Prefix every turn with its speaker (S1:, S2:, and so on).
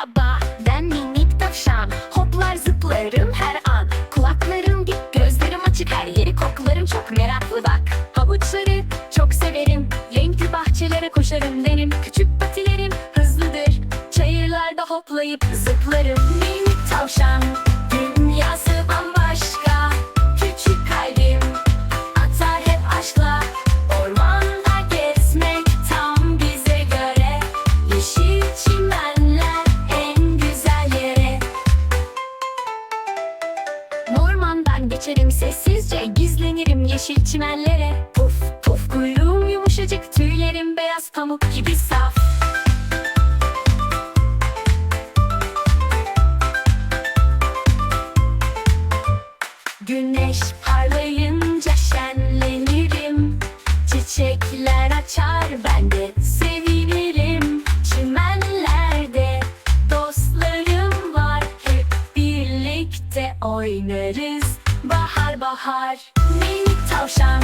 S1: merhaba Ben minik tavşan. Hoplar zıplarım her an. Kulaklarım dik gözlerim açık Her yeri koklarım. Çok meraklı bak Havuçları çok severim. Renkli bahçelere koşarım benim Küçük patilerim hızlıdır. Çayırlarda hoplayıp zıplarım. Minik tavşan Dünyası Ormandan geçerim sessizce Gizlenirim yeşil çimenlere Puf puf kuyruğum yumuşacık Tüylerim beyaz pamuk gibi saf. Güneş parlayınca şenlenirim. Çiçekler açar ben de sevinirim. Çimenlerde dostlarım var Hep birlikte oynarız Bahar bahar minik tavşan